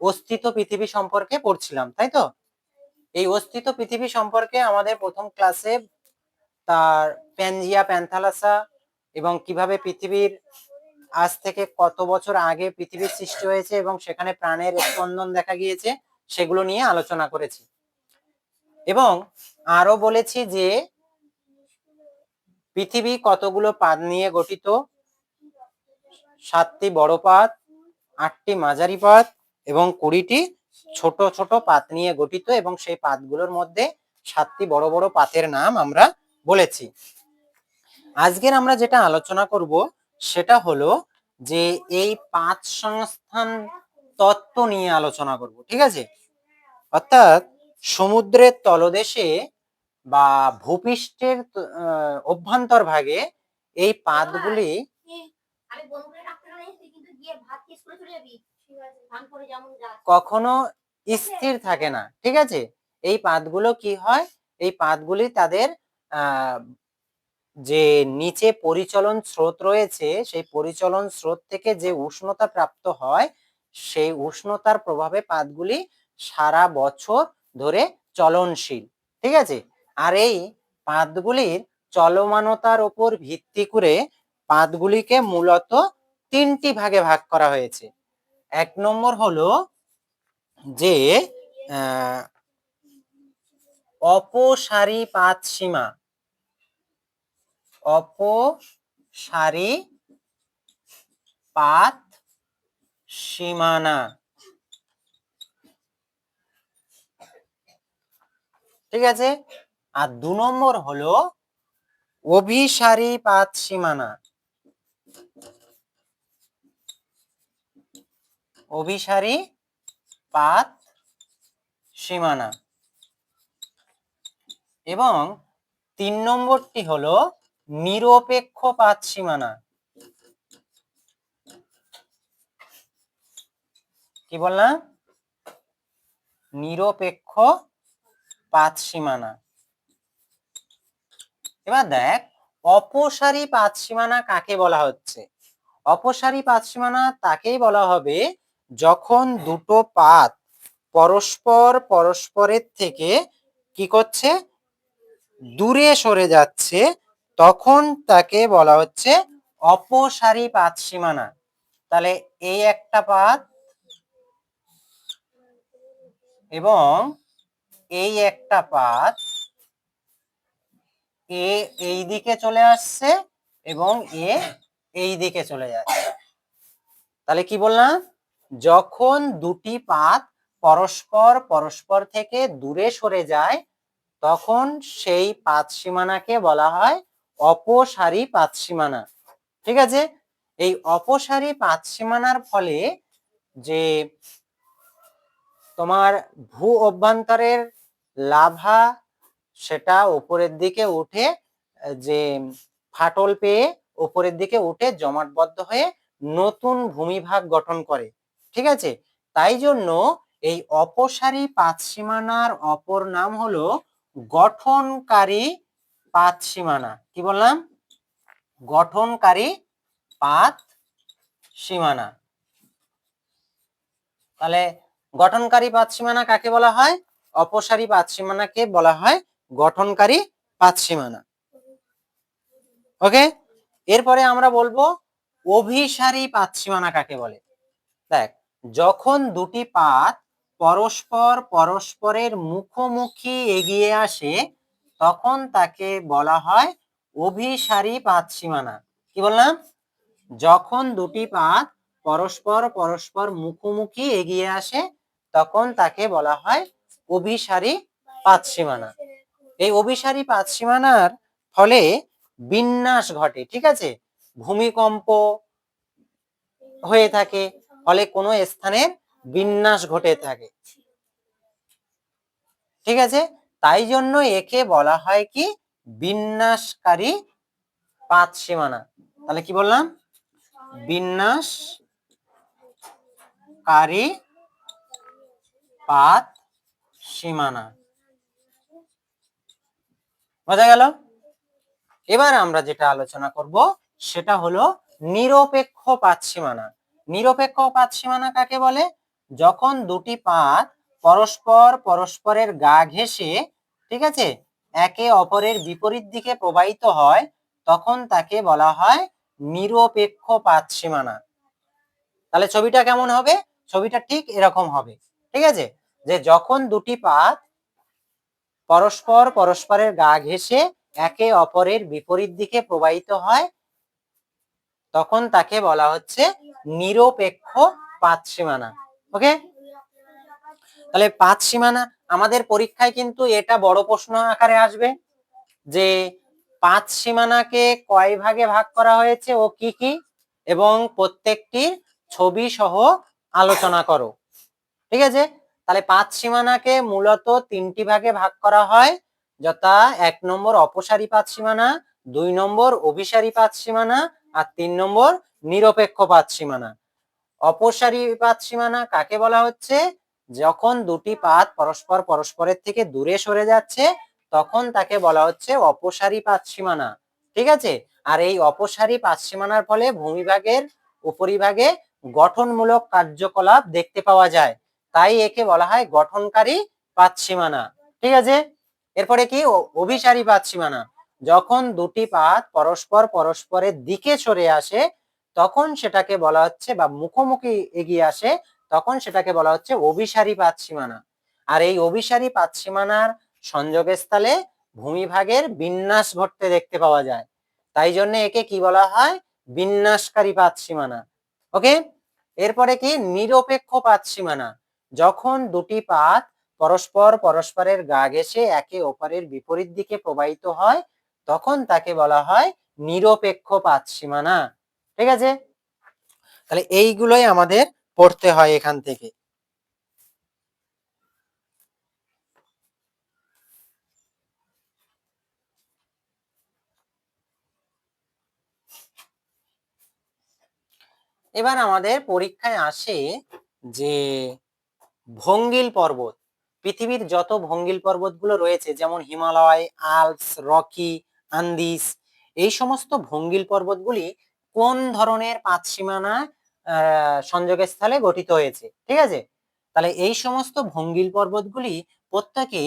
অস্তিত্ব পৃথিবী সম্পর্কে পড়ছিলাম, তাই তো? এই অস্তিত্ব পৃথিবী সম্পর্কে আমাদের প্রথম ক্লাসে তার প্যানজিয়া প্যান্থালাসা এবং কীভাবে পৃথিবীর আজ থেকে কত বছর আগে পৃথিবীর সৃষ্টি হয়েছে এবং সেখানে প্রাণের স্পন্দন দেখা গিয়েছে, সেগুলো নিয়ে আলোচনা করেছি। এবং আরও বলেছি যে পৃথিবী কতগুলো পাদ নিয়ে গঠিত? সাতটি বড় পাত আটটি মাঝারি পাত এবং কুড়িটি ছোট ছোট পাত নিয়ে গঠিত এবং সেই পাতগুলোর মধ্যে সাতটি বড় বড় পাতের নাম আমরা বলেছি। আজকের আমরা যেটা আলোচনা করব সেটা হলো যে এই পাঁচ সংস্থান তত্ত্ব নিয়ে আলোচনা করব, ঠিক আছে? অর্থাৎ সমুদ্রের তলদেশে বা ভূপৃষ্ঠের অভ্যন্তর ভাগে এই পাতগুলি কখনো স্থির থাকে না ঠিক আছে? এই পাতগুলো কি হয়? এই পাতগুলি তাদের যে নিচে পরিচলন স্রোত রয়েছে সেই পরিচলন স্রোত থেকে যে উষ্ণতা প্রাপ্ত হয় সেই উষ্ণতার প্রভাবে পাতগুলি সারা বছর ধরে চলনশীল ঠিক আছে? আর এই পাতগুলির চলমানতার উপর ভিত্তি করে পাতগুলিকে মূলত তিনটি ভাগে ভাগ করা হয়েছে। এক নম্বর হলো যে অপসারী পাত সীমা অপসারী পাত সীমানা ঠিক আছে? আর দু নম্বর হলো অভিসারী পাত সীমানা অভিসারী পাত সীমানা। এবং তিন নম্বরটি হলো নিরপেক্ষ পাত সীমানা। কি বললাম? নিরপেক্ষ পাত সীমানা। এবার দেখ, অপসারী পাত সীমানা কাকে বলা হচ্ছে? অপসারী পাত সীমানা তাকেই বলা হবে যখন দুটো পাত পরস্পর পরস্পরের থেকে কি করছে? দূরে সরে যাচ্ছে, তখন তাকে বলা হচ্ছে অপসারী পাত সীমানা। তাহলে এই একটা পাত এবং এই একটা পাত এ এই দিকে চলে আসছে এবং এ এই দিকে চলে যাচ্ছে। তাহলে কি বললাম? যখন দুটি পাত পরস্পর পরস্পর থেকে দূরে সরে যায়, তখন সেই পাত সীমানাকে বলা হয় অপসারী পাত সীমানা। ঠিক আছে? এই অপসারী পাত সীমানার ফলে যে তোমার ভূ অভ্যন্তরের লাভা সেটা উপরের দিকে উঠে, যে ফাটল পেয়ে উপরের দিকে উঠে জমাটবদ্ধ হয়ে নতুন ভূমিভাগ গঠন করে। ঠিক আছে? তাই জন্য এই অপসারী পাত সীমানার অপর নাম হলো গঠনকারী পাত সীমানা কি বললাম? গঠনকারী পাত সীমানা তাহলে গঠনকারী পাত সীমানা কাকে বলা হয়? অপসারী পাত সীমানাকে বলা হয় গঠনকারী পাত সীমানা ওকে? এরপরে আমরা বলব অভিসারী পাত সীমানা কাকে বলে? দেখ যখন দুটি পাত পরস্পর পরস্পরের মুখোমুখি এগিয়ে আসে, তখন তাকে বলা হয় অভিসারী পাত সীমানা। কি বললাম? যখন দুটি পাত পরস্পর পরস্পর মুখোমুখি এগিয়ে আসে, তখন তাকে বলা হয় অভিসারী পাত সীমানা। এই অভিসারী পাত সীমানার ফলে বিন্যাস ঘটে, ঠিক আছে? ভূমিকম্প হয়ে থাকে ফলে কোনো স্থানের বিন্যাস ঘটে থাকে। ঠিক আছে? তাই জন্য একে বলা হয় কি? বিন্যাসকারী পাত সীমানা। তাহলে কি বললাম? বিন্যাসকারী পাত সীমানা। বোঝা গেল? এবার আমরা যেটা আলোচনা করব, সেটা হলো নিরপেক্ষ পাত সীমানা। নিরপেক্ষ পাত সীমানা কাকে বলে? যখন দুটি পাত পরস্পর পরস্পরের গা ঘেঁষে, ঠিক আছে, একে অপরের বিপরীত দিকে প্রবাহিত হয়, তখন তাকে বলা হয় নিরপেক্ষ পাত সীমানা। তাহলে ছবিটা কেমন হবে? ছবিটা ঠিক এরকম হবে, ঠিক আছে? যে যখন দুটি পাত পরস্পর পরস্পরের গা ঘেঁষে, একে অপরের বিপরীত দিকে প্রবাহিত হয় তখন তাকে বলা হচ্ছে নিরপেক্ষ পাঁচ সীমানা। ওকে? তাহলে পাঁচ সীমানা, আমাদের পরীক্ষায় কিন্তু এটা বড় প্রশ্ন আকারে আসবে যে পাঁচ সীমানাকে কয় ভাগে ভাগ করা হয়েছে ও কি কি? এবং প্রত্যেকটি ছবি সহ আলোচনা করো। ঠিক আছে? তাহলে পাঁচ সীমানাকে মূলত তিনটি ভাগে ভাগ করা হয়, যথা এক নম্বর অপসারী পাঁচ সীমানা, দুই নম্বর অভিসারী পাঁচ সীমানা আর তিন নম্বর, নিরপেক্ষ পাত সীমানা। অপসারী পাত সীমানা কাকে বলা হচ্ছে? যখন দুটি পাত পরস্পর পরস্পরের থেকে দূরে সরে যাচ্ছে, তখন তাকে বলা হচ্ছে অপসারী পাত সীমানা। ঠিক আছে? আর এই অপসারী পাত সীমানার ফলে ভূমিভাগের উপরিভাগে গঠনমূলক কার্যকলাপ দেখতে পাওয়া যায়। তাই একে বলা হয় গঠনকারী পাত সীমানা। ঠিক আছে? এরপরে কি? অভিসারী পাত সীমানা। যখন দুটি পাত পরস্পর পরস্পরের দিকে সরে আসে, তখন সেটাকে বলা হচ্ছে বা মুখোমুখি এগিয়ে আসে, তখন সেটাকে বলা হচ্ছে অভিসারী পাত সীমানা। আর এই অভিসারী পাত সীমানার সংযোগস্থলে ভূমিভাগের বিন্যাস ঘটতে দেখতে পাওয়া যায়। তাই জন্য একে কি বলা হয়? বিন্যাসকারী পাত সীমানা। ওকে এরপরে কি? নিরপেক্ষ পাত সীমানা। যখন দুটি পাত পরস্পর পরস্পরের গা ঘেঁষে একে অপরের বিপরীত দিকে প্রবাহিত হয় তখন তাকে বলা হয় নিরপেক্ষ পাত সীমানা। ঠিক আছে? তাহলে এইগুলোই আমাদের পড়তে হয় এখান থেকে। এবার আমাদের পরীক্ষায় আসে যে ভঙ্গিল পর্বত, পৃথিবীর যত ভঙ্গিল পর্বতগুলো রয়েছে, যেমন হিমালয়, আলপস, রকি আন্দিস। এই সমস্ত ভঙ্গিল পর্বতগুলি কোন ধরনের পাঁচ সীমানা সংযোগস্থলে গঠিত হয়েছে? ঠিক আছে? তাহলে এই সমস্ত ভঙ্গিল পর্বতগুলি প্রত্যেকে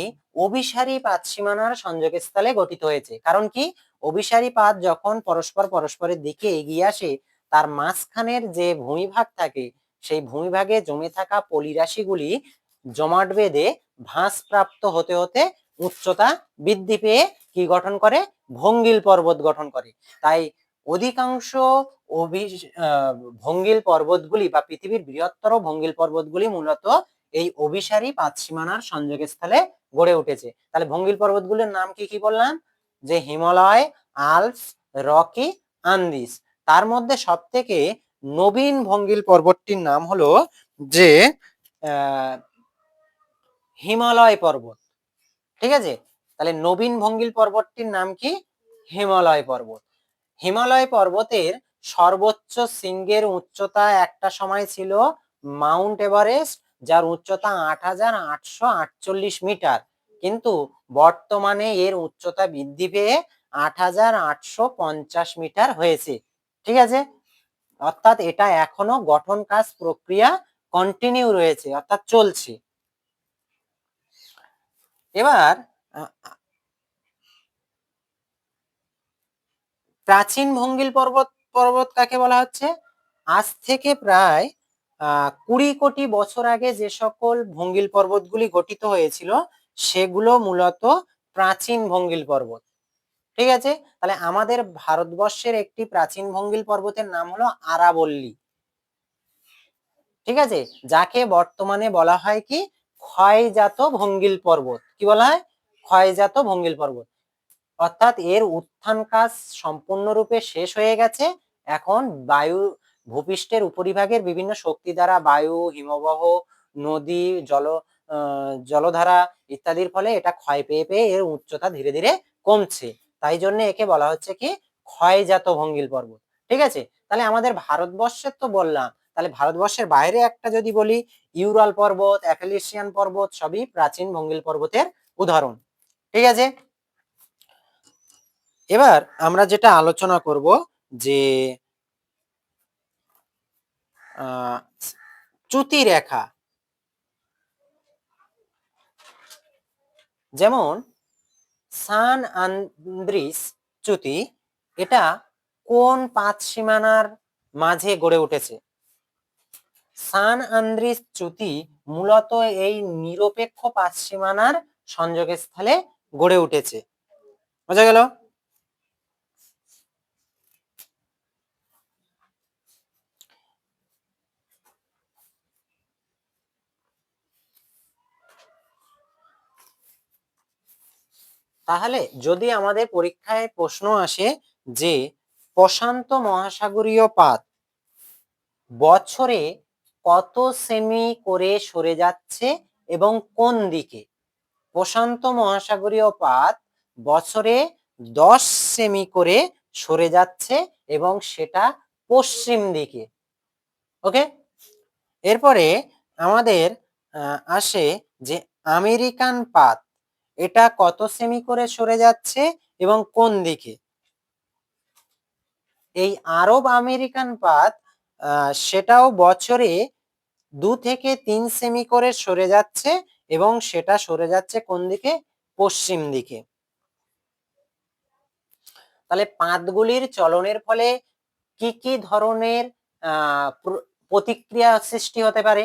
অভিসারী পাত সীমানার সংযোগের স্থলে গঠিত হয়েছে। কারণ কি? অভিসারী পাত যখন পরস্পর পরস্পরের দিকে এগিয়ে আসে, তার মাঝখানের যে ভূমিভাগ থাকে, সেই ভূমিভাগে জমে থাকা পলিরাশিগুলি জমাট বেঁধে ভাঁজ প্রাপ্ত হতে হতে উচ্চতা বৃদ্ধি পেয়ে কি গঠন করে? ভঙ্গিল পর্বত গঠন করে। তাই অধিকাংশ অভি ভঙ্গিল পর্বতগুলি বা পৃথিবীর বৃহত্তর ভঙ্গিল পর্বতগুলি মূলত এই অভিসারী পাত সীমানার সংযোগস্থলে গড়ে উঠেছে। তাহলে ভঙ্গিল পর্বতগুলির নাম কি কি বললাম? যে হিমালয়, আল্পস, রকি, আন্দিস। তার মধ্যে সব থেকে নবীন ভঙ্গিল পর্বতটির নাম হলো যে হিমালয় পর্বত। ঠিক আছে? তাহলে নবীন ভঙ্গিল পর্বতটির নাম কি? হিমালয় পর্বত। হিমালয় পর্বতের সর্বোচ্চ শৃঙ্গের উচ্চতা একটা সময় ছিল মাউন্ট এভারেস্ট, যার উচ্চতা আট হাজার আটশো আটচল্লিশ মিটার। কিন্তু বর্তমানে এর উচ্চতা বৃদ্ধি পেয়ে আট হাজার আটশো পঞ্চাশ মিটার হয়েছে। ঠিক আছে? অর্থাৎ এটা এখনও গঠন কাজ প্রক্রিয়া কন্টিনিউ রয়েছে, অর্থাৎ চলছে। এবার প্রাচীন ভঙ্গিল পর্বত পর্বত কাকে বলা হচ্ছে? আজ থেকে প্রায় কুড়ি কোটি বছর আগে যে সকল ভঙ্গিল পর্বতগুলি গঠিত হয়েছিল, সেগুলো মূলত প্রাচীন ভঙ্গিল পর্বত। ঠিক আছে? তাহলে আমাদের ভারতবর্ষের একটি প্রাচীন ভঙ্গিল পর্বতের নাম হলো আরাবল্লী। ঠিক আছে? যাকে বর্তমানে বলা হয় কি? ক্ষয়জাত ভঙ্গিল পর্বত। কি বলা হয়? ক্ষয়জাত ভঙ্গিল পর্বত। অর্থাৎ এর উত্থান কাজ সম্পূর্ণরূপে শেষ হয়ে গেছে। এখন বায়ু ভূপৃষ্ঠের উপরিভাগের বিভিন্ন শক্তি দ্বারা বায়ু, হিমবাহ, নদী, জল জলধারা ইত্যাদির ফলে এটা ক্ষয় পেয়ে পেয়ে এর উচ্চতা ধীরে ধীরে কমছে। তাই জন্য একে বলা হচ্ছে কি? ক্ষয়জাত ভঙ্গিল পর্বত। ঠিক আছে? তাহলে আমাদের ভারতবর্ষের তো বললাম। তাহলে ভারতবর্ষের বাইরে একটা যদি বলি, ইউরাল পর্বত অ্যাপেলিসিয়ান পর্বত, সবই প্রাচীন ভঙ্গিল পর্বতের উদাহরণ। ঠিক আছে? এবার আমরা যেটা আলোচনা করব যে চ্যুতি রেখা। যেমন, সান আন্দ্রিস চ্যুতি, এটা কোন পাঁচ সীমানার মাঝে গড়ে উঠেছে? সান আন্দ্রিস চ্যুতি মূলত এই নিরপেক্ষ পাঁচ সীমানার সংযোগস্থলে গড়ে উঠেছে। বোঝা গেল? তাহলে যদি আমাদের পরীক্ষায় প্রশ্ন আসে যে প্রশান্ত মহাসাগরীয় পাত বছরে কত সেমি করে সরে যাচ্ছে এবং কোন দিকে? প্রশান্ত মহাসাগরীয় পাত বছরে দশ সেমি করে সরে যাচ্ছে এবং সেটা পশ্চিম দিকে। ওকে? এরপরে আমাদের আসে যে আমেরিকান পাত, এটা কত সেমি করে সরে যাচ্ছে এবং কোন দিকে? এই আরব আমেরিকান পাত সেটাও বছরে দু থেকে তিন সেমি করে সরে যাচ্ছে এবং সেটা সরে যাচ্ছে কোন দিকে? পশ্চিম দিকে। তাহলে পাতগুলির চলনের ফলে কি কি ধরনের প্র- প্রতিক্রিয়া সৃষ্টি হতে পারে?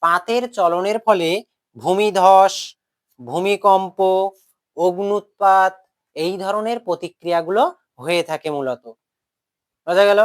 পাতের চলনের ফলে ভূমিধস, ভূমিকম্প, অগ্নুৎপাত, এই ধরনের প্রতিক্রিয়াগুলো হয়ে থাকে মূলত। বোঝা গেল?